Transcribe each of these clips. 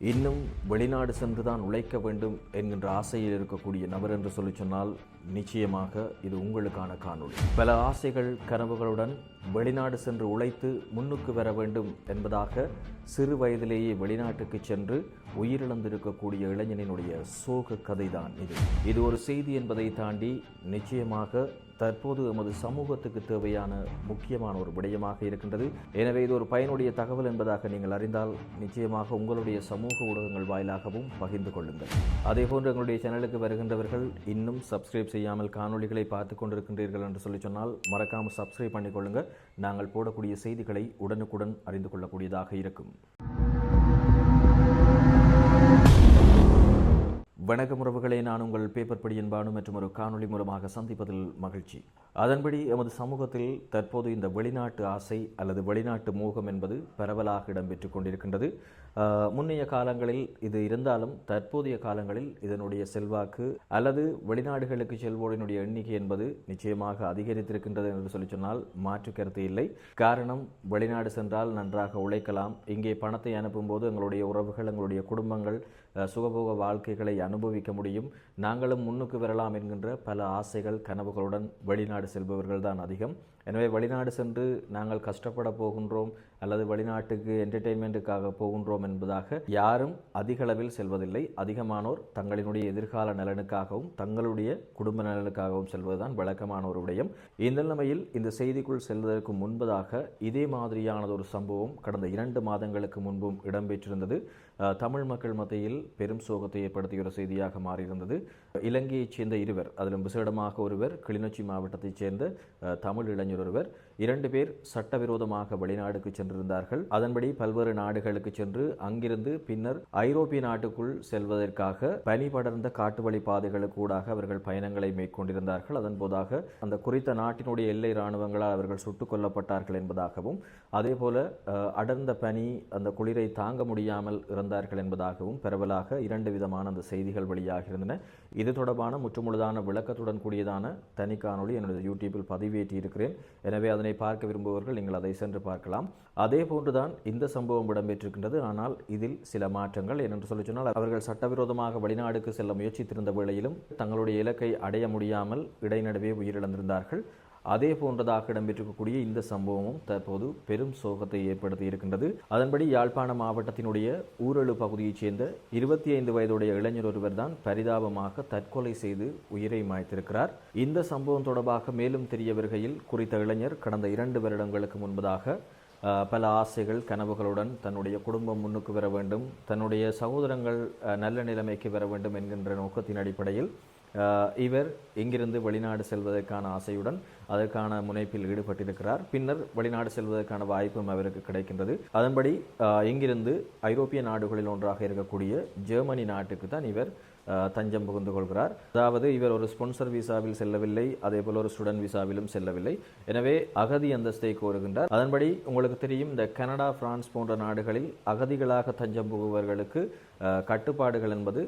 இன்னும் வெளிநாடு சென்றுதான் உழைக்க வேண்டும் என்கின்ற ஆசையில் இருக்கக்கூடிய நபர் என்று சொல்லி சொன்னால் நிச்சயமாக இது உங்களுக்கான காணொளி. பல ஆசைகள் கனவுகளுடன் வெளிநாடு சென்று உழைத்து முன்னுக்கு வர வேண்டும் என்பதாக சிறு வயதிலேயே வெளிநாட்டுக்கு சென்று உயிரிழந்திருக்கக்கூடிய இளைஞனினுடைய சோக கதைதான் இது. இது ஒரு செய்தி என்பதை தாண்டி நிச்சயமாக தற்போது எமது சமூகத்துக்கு தேவையான முக்கியமான ஒரு விடயமாக இருக்கின்றது. எனவே இது ஒரு பயனுடைய தகவல் என்பதாக நீங்கள் அறிந்தால் நிச்சயமாக உங்களுடைய சமூக ஊடகங்கள் வாயிலாகவும் பகிர்ந்து கொள்ளுங்கள். அதேபோன்று எங்களுடைய சேனலுக்கு வருகின்றவர்கள் இன்னும் சப்ஸ்கிரைப் செய்யாமல் காணொளிகளை பார்த்து கொண்டிருக்கின்றீர்கள் என்று சொல்லி சொன்னால் மறக்காமல் சப்ஸ்கிரைப் பண்ணிக்கொள்ளுங்கள் நாங்கள் போடக்கூடிய செய்திகளை உடனுக்குடன் அறிந்து கொள்ளக்கூடியதாக இருக்கும். வணக்கம் உறவுகளை நான் உங்கள் பேப்பர் படியின் பானு மற்றும் ஒரு காணொளி மூலமாக சந்திப்பதில் மகிழ்ச்சி. அதன்படி எமது சமூகத்தில் தற்போது இந்த வெளிநாட்டு ஆசை அல்லது வெளிநாட்டு மோகம் என்பது பரவலாக இடம்பெற்று கொண்டிருக்கின்றது. முன்னைய காலங்களில் இது இருந்தாலும் தற்போதைய காலங்களில் இதனுடைய செல்வாக்கு அல்லது வெளிநாடுகளுக்கு செல்வோரினுடைய எண்ணிக்கை என்பது நிச்சயமாக அதிகரித்திருக்கின்றது என்று சொல்லி சொன்னால் மாற்று கருத்து இல்லை. காரணம் வெளிநாடு சென்றால் நன்றாக உழைக்கலாம். இங்கே பணத்தை அனுப்பும்போது எங்களுடைய உறவுகள் எங்களுடைய குடும்பங்கள் சுகபோக வாழ்க்கைகளை அனுபவிக்க முடியும். நாங்களும் முன்னுக்கு வரலாம் என்கின்ற பல ஆசைகள் கனவுகளுடன் வெளிநாடு செல்பவர்கள் தான் அதிகம். எனவே வெளிநாடு சென்று நாங்கள் கஷ்டப்பட போகின்றோம் அல்லது வெளிநாட்டுக்கு என்டர்டெயின்மெண்ட்டுக்காக போகின்றோம் என்பதாக யாரும் அதிக அளவில் செல்வதில்லை. அதிகமானோர் தங்களினுடைய எதிர்கால நலனுக்காகவும் தங்களுடைய குடும்ப நலனுக்காகவும் செல்வதுதான் வழக்கமான ஒரு விடயம். இந்த நிலைமையில் இந்த செய்திக்குள் செல்வதற்கு முன்பதாக இதே மாதிரியானது ஒரு சம்பவம் கடந்த இரண்டு மாதங்களுக்கு முன்பும் இடம்பெற்றிருந்தது. தமிழ் மக்கள் மத்தியில் பெரும் சோகத்தை ஏற்படுத்திய ஒரு செய்தியாக மாறியிருந்தது. இலங்கையைச் சேர்ந்த இருவர் அதிலும் விசேடமாக ஒருவர் கிளிநொச்சி மாவட்டத்தைச் சேர்ந்த தமிழ் இளைஞர் ஒருவர் இரண்டு பேர் சட்டவிரோதமாக வெளிநாடுக்கு சென்றிருந்தார்கள். அதன்படி பல்வேறு நாடுகளுக்கு சென்று அங்கிருந்து பின்னர் ஐரோப்பிய நாட்டுக்குள் செல்வதற்காக பனி படர்ந்த காட்டு வழி பாதைகளுக்கு அவர்கள் பயணங்களை மேற்கொண்டிருந்தார்கள். அதன் போதாக அந்த குறித்த நாட்டினுடைய எல்லை இராணுவங்களால் அவர்கள் சுட்டுக் கொல்லப்பட்டார்கள் என்பதாகவும் அதேபோல அடர்ந்த பனி அந்த குளிரை தாங்க முடியாமல் இறந்தார்கள் என்பதாகவும் பரவலாக இரண்டு விதமான அந்த செய்திகள் வெளியாகியிருந்தன. இது தொடர்பான முற்றுமுழுதான விளக்கத்துடன் கூடியதான தனி காணொளி என்னுடைய யூடியூபில் பதிவேற்றி இருக்கிறேன் எனவே அதனை பார்க்க விரும்புபவர்கள் நீங்கள் அதை சென்று பார்க்கலாம். அதே போன்றுதான் இந்த சம்பவம் இடம்பெற்றிருக்கின்றது. ஆனால் இதில் சில மாற்றங்கள். ஏனென்று சொல்லி சொன்னால் அவர்கள் சட்டவிரோதமாக வெளிநாடுக்கு செல்ல முயற்சித்திருந்த வேளையிலும் தங்களுடைய இலக்கை அடைய முடியாமல் இடைநடுவே உயிரிழந்திருந்தார்கள். அதே போன்றதாக இடம்பெற்றிருக்கக்கூடிய இந்த சம்பவமும் தற்போது பெரும் சோகத்தை ஏற்படுத்தி இருக்கின்றது. அதன்படி யாழ்ப்பாண மாவட்டத்தினுடைய ஊரழு பகுதியைச் சேர்ந்த இருபத்தி ஐந்து வயதுடைய இளைஞர் ஒருவர் தான் பரிதாபமாக தற்கொலை செய்து உயிரை மாய்த்திருக்கிறார். இந்த சம்பவம் தொடர்பாக மேலும் தெரிய வருகையில் குறித்த இளைஞர் கடந்த இரண்டு வருடங்களுக்கு முன்பதாக பல ஆசைகள் கனவுகளுடன் தன்னுடைய குடும்பம் முன்னுக்கு வர வேண்டும் தன்னுடைய சகோதரங்கள் நல்ல நிலைமைக்கு வர வேண்டும் என்கின்ற நோக்கத்தின் அடிப்படையில் இவர் இங்கிருந்து வெளிநாடு செல்வதற்கான ஆசையுடன் அதற்கான முனைப்பில் ஈடுபட்டிருக்கிறார். பின்னர் வெளிநாடு செல்வதற்கான வாய்ப்பும் அவருக்கு கிடைக்கின்றது. அதன்படி அஹ், இங்கிருந்து ஐரோப்பிய நாடுகளில் ஒன்றாக இருக்கக்கூடிய ஜெர்மனி நாட்டுக்கு தான் இவர் தஞ்சம் புகுந்து கொள்கிறார். அதாவது இவர் ஒரு ஸ்பான்சர் விசாவில் செல்லவில்லை அதே போல் ஒரு ஸ்டூடெண்ட் விசாவிலும் செல்லவில்லை. எனவே அகதி அந்தஸ்தை கோருகின்றார். அதன்படி உங்களுக்கு தெரியும் இந்த கனடா பிரான்ஸ் போன்ற நாடுகளில் அகதிகளாக தஞ்சம் புகுபவர்களுக்கு கட்டுப்பாடுகள் என்பது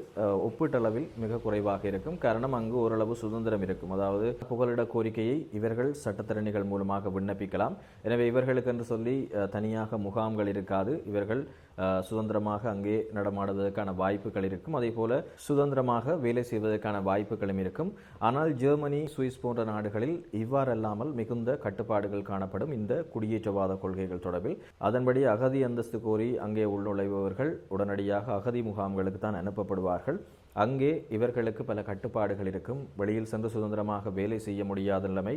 ஒப்பீட்டளவில் மிக குறைவாக இருக்கும். காரணம் அங்கு ஓரளவு சுதந்திரம் இருக்கும். அதாவது புகலிட கோரிக்கையை இவர்கள் சட்டத்திறனிகள் மூலமாக விண்ணப்பிக்கலாம். எனவே இவர்களுக்கு என்று சொல்லி தனியாக முகாம்கள் இருக்காது. இவர்கள் சுதந்திரமாக அங்கே நடமாடுவதற்கான வாய்ப்புகள் இருக்கும். அதே போல சுதந்திரமாக வேலை செய்வதற்கான வாய்ப்புகளும் இருக்கும். ஆனால் ஜெர்மனி சுவிஸ் போன்ற நாடுகளில் இவ்வாறல்லாமல் மிகுந்த கட்டுப்பாடுகள் காணப்படும் இந்த குடியேற்றவாத கொள்கைகள் தொடர்பில். அதன்படி அகதி அந்தஸ்து கோரி அங்கே உள்நுழைபவர்கள் உடனடியாக அகதி முகாம்களுக்கு தான் அனுப்பப்படுவார்கள். அங்கே இவர்களுக்கு பல கட்டுப்பாடுகள் இருக்கும். வெளியில் சென்று சுதந்திரமாக வேலை செய்ய முடியாத நிலைமை.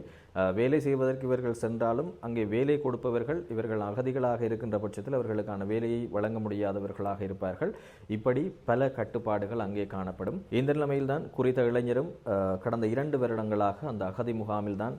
வேலை செய்வதற்கு இவர்கள் சென்றாலும் அங்கே வேலை கொடுப்பவர்கள் இவர்கள் அகதிகளாக இருக்கின்ற பட்சத்தில் அவர்களுக்கான வேலையை வழங்க முடியாதவர்களாக இருப்பார்கள். இப்படி பல கட்டுப்பாடுகள் அங்கே காணப்படும். இந்த நிலைமையில்தான் குறித்த இளைஞரும் கடந்த இரண்டு வருடங்களாக அந்த அகதி முகாமில்தான்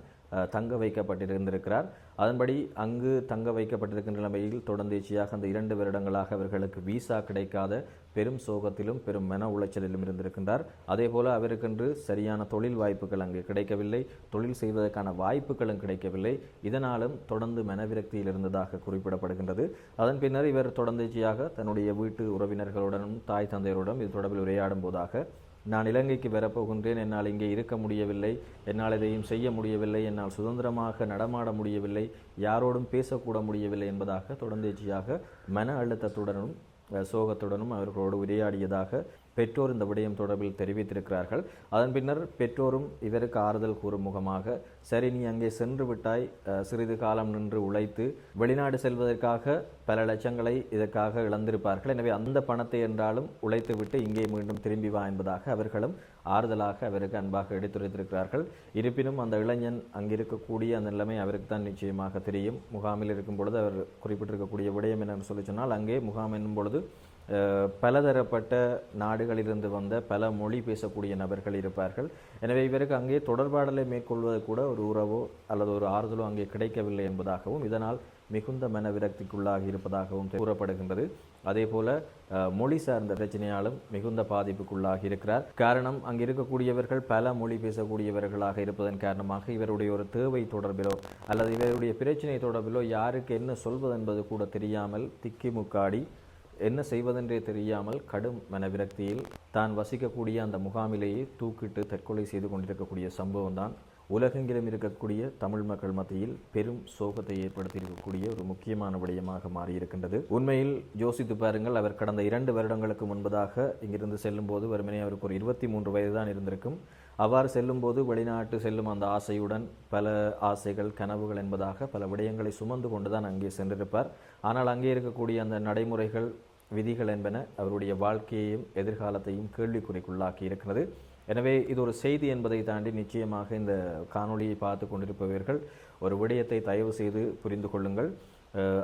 தங்க வைக்கப்பட்டிருந்திருக்கிறார். அதன்படி அங்கு தங்க வைக்கப்பட்டிருக்கின்ற நிலைமையில் தொடர்ந்தேச்சியாக அந்த இரண்டு வருடங்களாக அவர்களுக்கு விசா கிடைக்காத பெரும் சோகத்திலும் பெரும் மன உளைச்சலிலும் இருந்திருக்கின்றார். அதே போல அவருக்கென்று சரியான தொழில் வாய்ப்புகள் அங்கு கிடைக்கவில்லை. தொழில் செய்வதற்கான வாய்ப்புகளும் கிடைக்கவில்லை. இதனாலும் தொடர்ந்து மனவிரக்தியில் இருந்ததாக குறிப்பிடப்படுகின்றது. அதன் பின்னர் இவர் தொடர்ந்தேச்சியாக தன்னுடைய வீட்டு உறவினர்களுடனும் தாய் தந்தையருடன் இது தொடர்பில் உரையாடும் போதாக நான் இலங்கைக்கு வரப்போகின்றேன் என்னால் இங்கே இருக்க முடியவில்லை என்னால் இதையும் செய்ய முடியவில்லை என்னால் சுதந்திரமாக நடமாட முடியவில்லை யாரோடும் பேசக்கூட முடியவில்லை என்பதாக தொடர்ந்தேச்சியாக மன அழுத்தத்துடனும் சோகத்துடனும் அவர்களோடு உரையாடியதாக பெற்றோர் இந்த விடயம் தொடர்பில் தெரிவித்திருக்கிறார்கள். அதன் பின்னர் பெற்றோரும் இதற்கு ஆறுதல் கூறும் முகமாக சரி நீ அங்கே சென்று விட்டாய். சிறிது காலம் நின்று உழைத்து வெளிநாடு செல்வதற்காக பல லட்சங்களை இதற்காக இழந்திருப்பார்கள். எனவே அந்த பணத்தை என்றாலும் உழைத்து விட்டு இங்கே மீண்டும் திரும்பி வா என்பதாக அவர்களும் ஆறுதலாக அவருக்கு அன்பாக எடுத்துரைத்திருக்கிறார்கள். இருப்பினும் அந்த இளைஞன் அங்கிருக்கக்கூடிய அந்த நிலைமை அவருக்கு தான் நிச்சயமாக தெரியும். முகாமில் இருக்கும் பொழுது அவர் குறிப்பிட்டிருக்கக்கூடிய விடயம் என்னன்னு சொல்லி சொன்னால் அங்கே முகாம் என்னும் பொழுது பலதரப்பட்ட நாடுகளிலிருந்து வந்த பல மொழி பேசக்கூடிய நபர்கள் இருப்பார்கள். எனவே இவருக்கு அங்கே தொடர்பாடலை மேற்கொள்வது கூட ஒரு உறவோ அல்லது ஒரு ஆறுதலோ அங்கே கிடைக்கவில்லை என்பதாகவும் இதனால் மிகுந்த மன விரக்திக்குள்ளாகி இருப்பதாகவும் கூறப்படுகின்றது. அதே போல மொழி சார்ந்த பிரச்சனையாலும் மிகுந்த பாதிப்புக்குள்ளாகி இருக்கிறார். காரணம் அங்கே இருக்கக்கூடியவர்கள் பல மொழி பேசக்கூடியவர்களாக இருப்பதன் காரணமாக இவருடைய ஒரு தேவை தொடர்பிலோ அல்லது இவருடைய பிரச்சனை தொடர்பிலோ யாருக்கு என்ன சொல்வது என்பது கூட தெரியாமல் திக்கி முக்காடி என்ன செய்வதென்றே தெரியாமல் கடும் மனவிரக்தியில் தான் வசிக்கக்கூடிய அந்த முகாமிலேயே தூக்கிட்டு தற்கொலை செய்து கொண்டிருக்கக்கூடிய சம்பவம் தான் உலகெங்கிலும் இருக்கக்கூடிய தமிழ் மக்கள் மத்தியில் பெரும் சோகத்தை ஏற்படுத்தியிருக்கக்கூடிய ஒரு முக்கியமான விடயமாக மாறியிருக்கின்றது. உண்மையில் யோசித்து பாருங்கள் அவர் கடந்த இரண்டு வருடங்களுக்கு முன்பதாக இங்கிருந்து செல்லும்போது வெறுமனே அவருக்கு ஒரு இருபத்தி மூன்று வயது தான் இருந்திருக்கும். அவ்வாறு செல்லும்போது வெளிநாட்டு செல்லும் அந்த ஆசையுடன் பல ஆசைகள் கனவுகள் என்பதாக பல விடயங்களை சுமந்து கொண்டுதான் அங்கே சென்றிருப்பார். ஆனால் அங்கே இருக்கக்கூடிய அந்த நடைமுறைகள் விதிகள் என்பன அவருடைய வாழ்க்கையையும் எதிர்காலத்தையும் கேள்விக்குறிக்குள்ளாக்கி இருக்கிறது. எனவே இது ஒரு செய்தி என்பதை தாண்டி நிச்சயமாக இந்த காணொளியை பார்த்து கொண்டிருப்பவர்கள் ஒரு விடயத்தை தயவு செய்து புரிந்து கொள்ளுங்கள்.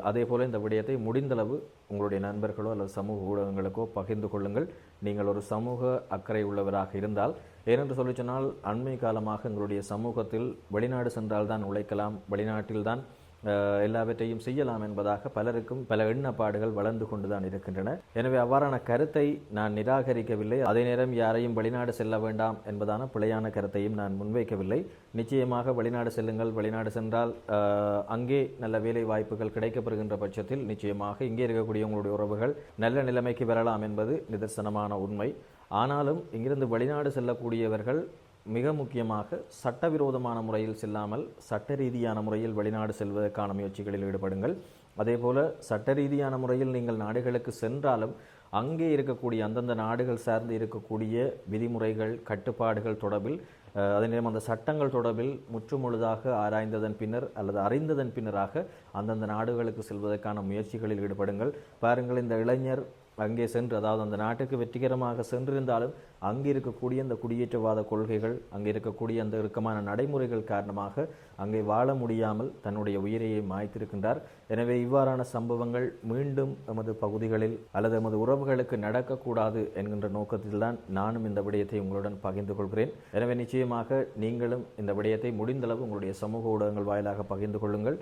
அதே போல் இந்த விடயத்தை முடிந்தளவு உங்களுடைய நண்பர்களோ அல்லது சமூக ஊடகங்களுக்கோ பகிர்ந்து கொள்ளுங்கள். நீங்கள் ஒரு சமூக அக்கறை உள்ளவராக இருந்தால் ஏனென்று சொல்லி சொன்னால் அண்மை காலமாக எங்களுடைய சமூகத்தில் வெளிநாடு சென்றால் தான் உழைக்கலாம் வெளிநாட்டில்தான் எல்லாவற்றையும் செய்யலாம் என்பதாக பலருக்கும் பல எண்ணப்பாடுகள் வளர்ந்து கொண்டுதான் இருக்கின்றன. எனவே அவ்வாறான கருத்தை நான் நிராகரிக்கவில்லை. அதே நேரம் யாரையும் வெளிநாடு செல்ல வேண்டாம் என்பதான பிழையான கருத்தையும் நான் முன்வைக்கவில்லை. நிச்சயமாக வெளிநாடு செல்லுங்கள். வெளிநாடு சென்றால் அங்கே நல்ல வேலை வாய்ப்புகள் கிடைக்கப்பெறுகின்ற பட்சத்தில் நிச்சயமாக இங்கே இருக்கக்கூடிய உங்களுடைய உறவுகள் நல்ல நிலைமைக்கு வரலாம் என்பது நிதர்சனமான உண்மை. ஆனாலும் இங்கிருந்து வெளிநாடு செல்லக்கூடியவர்கள் மிக முக்கியமாக சட்டவிரோதமான முறையில் செல்லாமல் சட்ட ரீதியான முறையில் வெளிநாடு செல்வதற்கான முயற்சிகளில் ஈடுபடுங்கள். அதேபோல சட்ட ரீதியான முறையில் நீங்கள் நாடுகளுக்கு சென்றாலும் அங்கே இருக்கக்கூடிய அந்தந்த நாடுகள் சார்ந்து இருக்கக்கூடிய விதிமுறைகள் கட்டுப்பாடுகள் தொடர்பில் அதே நேரம் அந்த சட்டங்கள் தொடர்பில் முற்றுமுழுதாக ஆராய்ந்ததன் பின்னர் அல்லது அறிந்ததன் பின்னராக அந்தந்த நாடுகளுக்கு செல்வதற்கான முயற்சிகளில் ஈடுபடுங்கள். பாருங்கள் இந்த இளைஞர் அங்கே சென்று அதாவது அந்த நாட்டுக்கு வெற்றிகரமாக சென்றிருந்தாலும் அங்கே இருக்கக்கூடிய அந்த குடியேற்றவாத கொள்கைகள் அங்கே இருக்கக்கூடிய அந்த இறுக்கமான நடைமுறைகள் காரணமாக அங்கே வாழ முடியாமல் தன்னுடைய உயிரையை மாய்த்திருக்கின்றார். எனவே இவ்வாறான சம்பவங்கள் மீண்டும் எமது பகுதிகளில் அல்லது எமது உறவுகளுக்கு நடக்கக்கூடாது என்கின்ற நோக்கத்தில்தான் நானும் இந்த விடயத்தை உங்களுடன் பகிர்ந்து கொள்கிறேன். எனவே நிச்சயமாக நீங்களும் இந்த விடயத்தை முடிந்தளவு உங்களுடைய சமூக ஊடகங்கள் வாயிலாக பகிர்ந்து கொள்ளுங்கள்.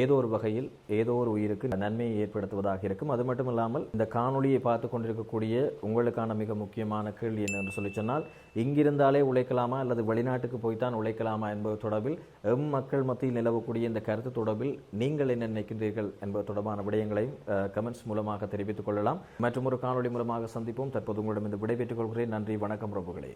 ஏதோ ஒரு வகையில் ஏதோ ஒரு உயிருக்கு நன்மையை ஏற்படுத்துவதாக இருக்கும். அது மட்டும் இல்லாமல் இந்த காணொலியை பார்த்து கொண்டிருக்கக்கூடிய உங்களுக்கான மிக முக்கியமான கேள்வி என்னென்று சொல்லி சொன்னால் இங்கிருந்தாலே உழைக்கலாமா அல்லது வெளிநாட்டுக்கு போய்த்தான் உழைக்கலாமா என்பது தொடர்பில் எம் மக்கள் மத்தியில் நிலவக்கூடிய இந்த கருத்து தொடர்பில் நீங்கள் என்ன நினைக்கின்றீர்கள் என்பது தொடர்பான விடயங்களையும் கமெண்ட்ஸ் மூலமாக தெரிவித்துக் கொள்ளலாம். மற்றும் ஒரு காணொளி மூலமாக சந்திப்போம். தற்போது உங்களிடம் இந்த விடைபெற்றுக் கொள்கிறேன். நன்றி வணக்கம் பிரபுகளே.